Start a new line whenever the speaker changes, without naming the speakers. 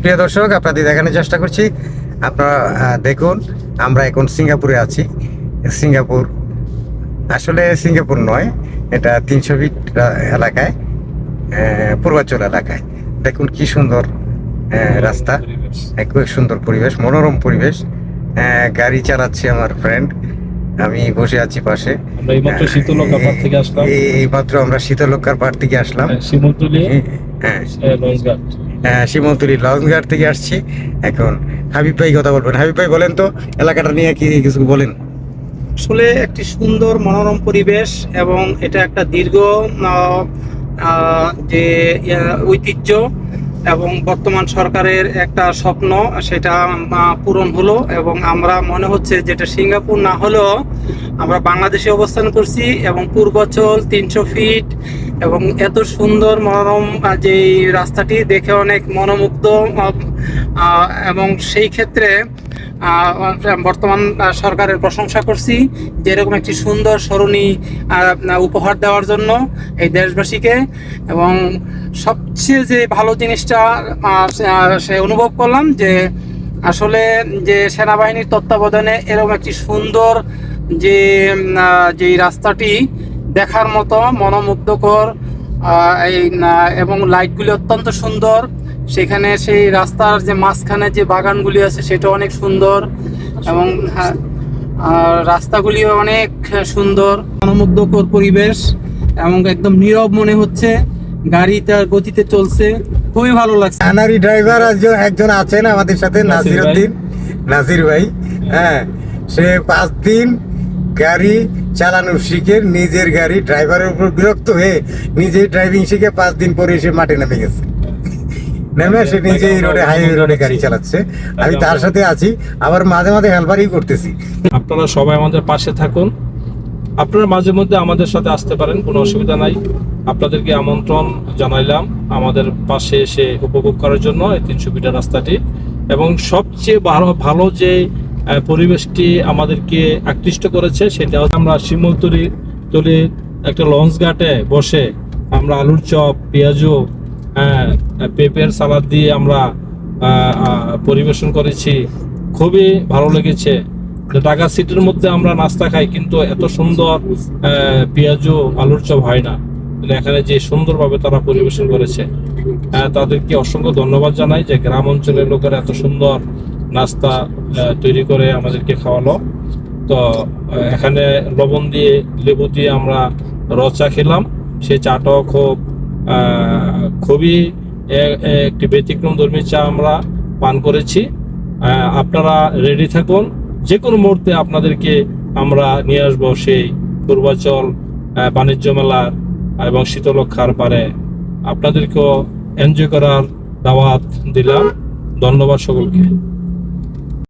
প্রিয় দর্শক আপনাদের দেখানোর চেষ্টা করছি। আপনারা দেখুন আমরা এখন সিঙ্গাপুরে আছি। সিঙ্গাপুর আসলে সিঙ্গাপুর নয় এটা তিনশো ফিট এলাকায় পূর্বাঞ্চল এলাকায়। দেখুন কি সুন্দর রাস্তা খুব সুন্দর পরিবেশ মনোরম পরিবেশ। গাড়ি চালাচ্ছে আমার ফ্রেন্ড আমি বসে আছি পাশে।
এইমাত্র শীতলক্ষা পাড় থেকে আসলাম।
এই- এইমাত্র আমরা শীতলক্ষার পাড় থেকে আসলাম। হ্যাঁ শিমলতুলি লঞ্চঘাট থেকে আসছি। এখন হাবিব ভাই কথা বলবেন। হাবিব ভাই, বলেন তো, এলাকাটা নিয়ে কি কিছু বলেন?
আসলে একটি সুন্দর মনোরম পরিবেশ এবং এটা একটা দীর্ঘ যে ঐতিহ্য এবং বর্তমান সরকারের একটা স্বপ্ন, সেটা পূরণ হলো এবং আমরা মনে হচ্ছে যেটা সিঙ্গাপুর না হলেও আমরা বাংলাদেশে অবস্থান করছি এবং পূর্বাচল তিনশো ফিট এবং এত সুন্দর মনোরম যে রাস্তাটি দেখে অনেক মনোমুগ্ধ এবং সেই ক্ষেত্রে বর্তমান সরকারের প্রশংসা করছি যে এরকম একটি সুন্দর সরণি উপহার দেওয়ার জন্য এই দেশবাসীকে এবং সবচেয়ে যে ভালো জিনিসটা সে- অনুভব করলাম যে আসলে যে সেনাবাহিনীর তত্ত্বাবধানে এরকম একটি সুন্দর যে যে রাস্তাটি দেখার মতো মনোমুগ্ধকর এই এবং লাইটগুলি অত্যন্ত সুন্দর। সেখানে সেই রাস্তার যে মাঝখানে যে বাগানগুলি আছে সেটা অনেক সুন্দর এবং আর রাস্তাগুলিও অনেক সুন্দর। মনোমুগ্ধকর পরিবেশ এবং একদম নীরব মনে হচ্ছে। গাড়ি তার গতিতে চলছে। খুবই ভালো লাগছে।
আনারি ড্রাইভার একজন একজন আছেন আমাদের সাথে
নাসির
উদ্দিন নাসির ভাই। হ্যাঁ সে পাঁচ দিন গাড়ি চালানো শিখে নিজের গাড়ি ড্রাইভারের উপর বিরক্ত হয়ে নিজেই ড্রাইভিং শিখে পাঁচ দিন পরে এসে মাঠে নেমে গেছে। নেমে সে নিজেই রোডে হাইওয়ে রোডে গাড়ি চালাচ্ছে। আমি তার সাথে আছি আবার মাঝে মাঝে হেল্পারই করতেছি।
আপনারা সবাই আমাদের পাশে থাকুন। আপনারা মাঝে মধ্যে আমাদের সাথে আসতে পারেন কোনো অসুবিধা নাই। আপনাদেরকে আমন্ত্রণ জানাইলাম আমাদের পাশে এসে উপভোগ করার জন্য এই তিনশো মিটার রাস্তাটি। এবং সবচেয়ে ভালো ভালো যে পরিবেশটি আমাদেরকে আকৃষ্ট করেছে। সেটা হচ্ছে আমরা শিমুলতলি তলি একটা লঞ্চ ঘাটে বসে আমরা আলুর চপ পেঁয়াজু হ্যাঁ, পেঁপের সালাদ দিয়ে আমরা পরিবেশন করেছি। খুবই ভালো লেগেছে। ঢাকা সিটির মধ্যে আমরা নাস্তা খাই কিন্তু এত সুন্দর পেঁয়াজু আলুর চপ হয় না। এখানে যে সুন্দরভাবে তারা পরিবেশন করেছে তাদেরকে অসংখ্য ধন্যবাদ জানাই যে গ্রাম অঞ্চলের লোকেরা এত সুন্দর নাস্তা তৈরি করে আমাদেরকে খাওয়ালো। তো এখানে লবণ দিয়ে, লেবু দিয়ে আমরা র চা খেলাম। সে চাটাও খুব খুবই একটি ব্যতিক্রম ধর্মী চা আমরা পান করেছি। আপনারা রেডি থাকুন। যে কোনো মুহূর্তে আপনাদেরকে আমরা নিয়ে আসব সেই পূর্বাচল বাণিজ্য মেলার এবং শীতলক্ষার পারে। আপনাদেরকেও এনজয় করার দাওয়াত দিলাম। ধন্যবাদ সকলকে।